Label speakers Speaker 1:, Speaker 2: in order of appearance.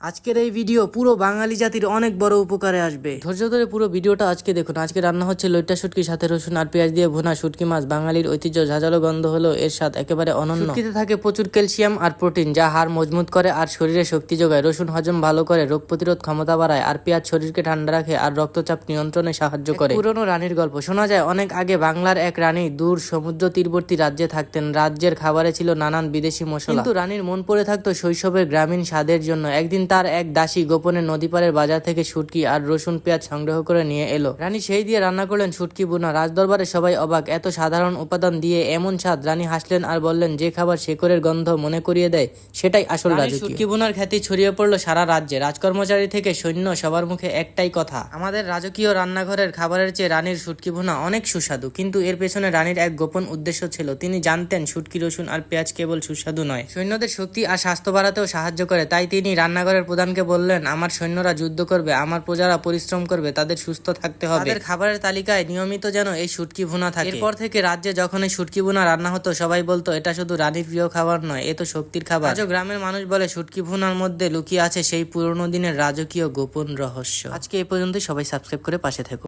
Speaker 1: আজকের এই ভিডিও পুরো বাঙালি জাতির অনেক বড় উপকারে আসবে। ধৈর্য ধরে পুরো ভিডিওটা আজকে দেখুন। আজকে রান্না হচ্ছে লইটা শুটকির সাথে রসুন আর পেঁয়াজ দিয়ে ভুনা শুটকি মাছ। বাঙালির ঐতিহ্য ঝাঁঝালো গন্ধ হলো এর স্বাদ একেবারে অনন্য। শুটকিতে থাকে প্রচুর ক্যালসিয়াম আর প্রোটিন যা হাড় মজবুত করে আর শরীরে শক্তি যোগায়। রসুন হজম ভালো করে রোগ প্রতিরোধ ক্ষমতা বাড়ায় আর পেঁয়াজ শরীরকে ঠান্ডা রাখে আর রক্তচাপ নিয়ন্ত্রণে সাহায্য করে। পুরনো রানীর গল্প। শোনা যায় অনেক আগে বাংলার এক রানী দূর সমুদ্র তীরবর্তী রাজ্যে থাকতেন। রাজ্যের খাবারে ছিল নানান বিদেশি মশলা। কিন্তু রানীর মন পড়ে থাকতো শৈশবের গ্রামীণ স্বাদের জন্য। একদিন তার এক দাসী গোপনে নদী পাড়ের বাজার থেকে শুটকি আর রসুন পেঁয়াজ সংগ্রহ করে নিয়ে এলো। রানী সেই দিয়ে রান্না করলেন শুটকি বুনা। রাজদরবারে সবাই অবাক। এত সাধারণ উপাদান দিয়ে এমন স্বাদ। রানী হাসলেন আর বললেন যে খাবার শেকরের গন্ধ মনে করিয়ে দেয় সেটাই আসল রাজু শুটকি বুনার খ্যাতি ছড়িয়ে পড়ল সারা রাজ্যে। রাজকর্মচারী থেকে সৈন্য সবার মুখে একটাই কথা। আমাদের রাজকীয় রান্নাঘরের খাবারের চেয়ে রানীর শুটকি ভুনা অনেক সুস্বাদু। কিন্তু এর পেছনে রানীর এক গোপন উদ্দেশ্য ছিল। তিনি জানতেন শুটকি রসুন আর পেঁয়াজ কেবল সুস্বাদু নয়। সৈন্যদের শক্তি আর স্বাস্থ্য বাড়াতেও সাহায্য করে। তাই তিনি রান্নাঘরের প্রধানকে বললেন আমার সৈন্যরা যুদ্ধ করবে আমার প্রজারা পরিশ্রম করবে তাদের সুস্থ থাকতে হবে। তাদের খাবারের তালিকায় নিয়মিত যেন এই শুটকি ভুনা থাকে। এরপর থেকে রাজ্যে যখন এই শুটকি ভুনা রান্না হতো সবাই বলতো এটা শুধু রানীর প্রিয় খাবার নয় এ তো শক্তির খাবার। আজও গ্রামের মানুষ বলে শুটকি ভুনার মধ্যে লুকিয়ে আছে সেই পুরনো দিনের রাজকীয় গোপন রহস্য। আজকে এই পর্যন্ত সবাই সাবস্ক্রাইব করে পাশে থেকো।